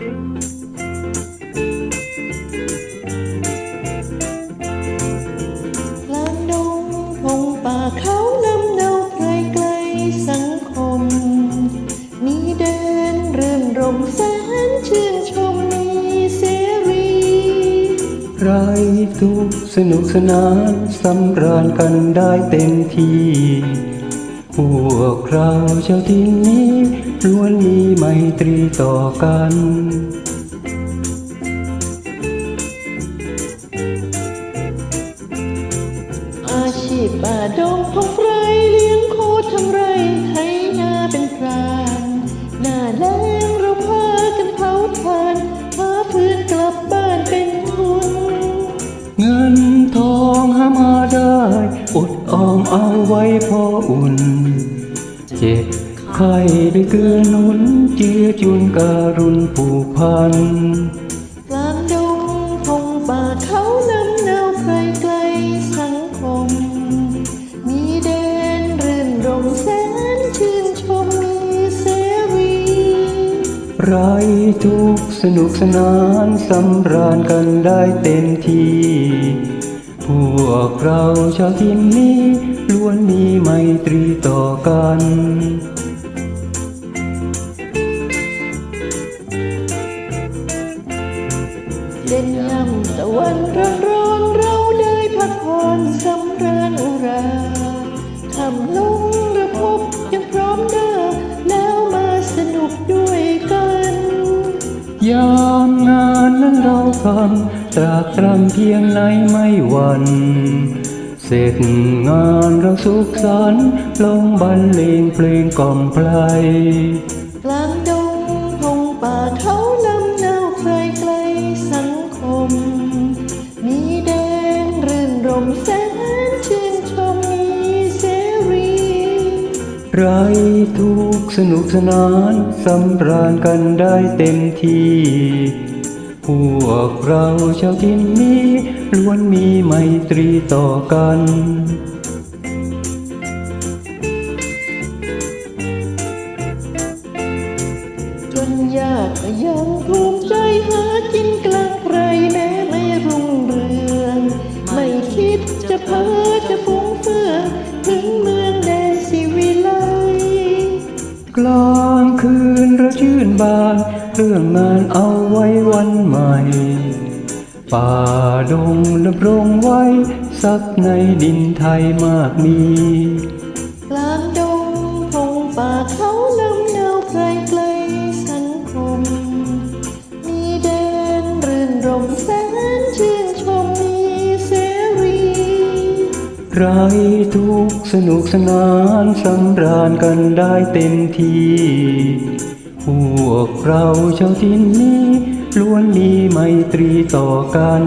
กลางดงพงป่าเขาลำเนาไกลไกลสังคมมีเดินรื่นรมแสนชื่นชมมีเสรีไรทุกสนุกสนานสำราญกันได้เต็มที่ พวกเราชาวที่นี้ล้วนมีไมตรีต่อกันอาชีพบาดงพง เอาไว้พออุ่น เจ็บไข้ได้เกือหนุนเจือจุนการุณผูกพันกลางดงพงป่าเขาลำเนาไกลไกลสังคม มีแดนรื่นรมแสนชื่นชมมีเสรีไรทุกข์สนุกสนานสำราญกันได้เต็มที่พ วกเราชาวทินนี้ล้วนมีไมตรีต่อกันเด่นยำตะวันร้อนร้อนเราได้พักผ่อนสำราญอุราทำลงระพบยังพร้อมหน้า แล้วมาสนุกด้วยกัน ยามงานนั้นเราทำ รากตรำเพียงไหนไม่หวันเสร็จงานเราสุขสันต์ลงบรรเลงเพลงกล่อมไพลกลางดงพงป่าเขาลำเนาไกลไกลสังคม มีแดนรื่นรมแสนชื่นชมมีเสรีไรทุกสนุกสนานสำราญกันได้เต็มที่ วกเราชาวทินนี้ล้วนมีไมตรีต่อกัน จนยากยังภูมิใจหากินกลางไพรแม้ไม่รุ่งเรือง ไม่คิดจะเพ้อจะฟุ้งเฟือถึง คืนระชื่นบาน เรื่องงานเอาไว้วันใหม่ ป่าดงดำรงไว้ สักในดินไทยมากมี ไรทุกสนุกสนานสำราญกันได้เต็มที่พวกเราชาวทินนี้ล้วนมีไมตรีต่อกัน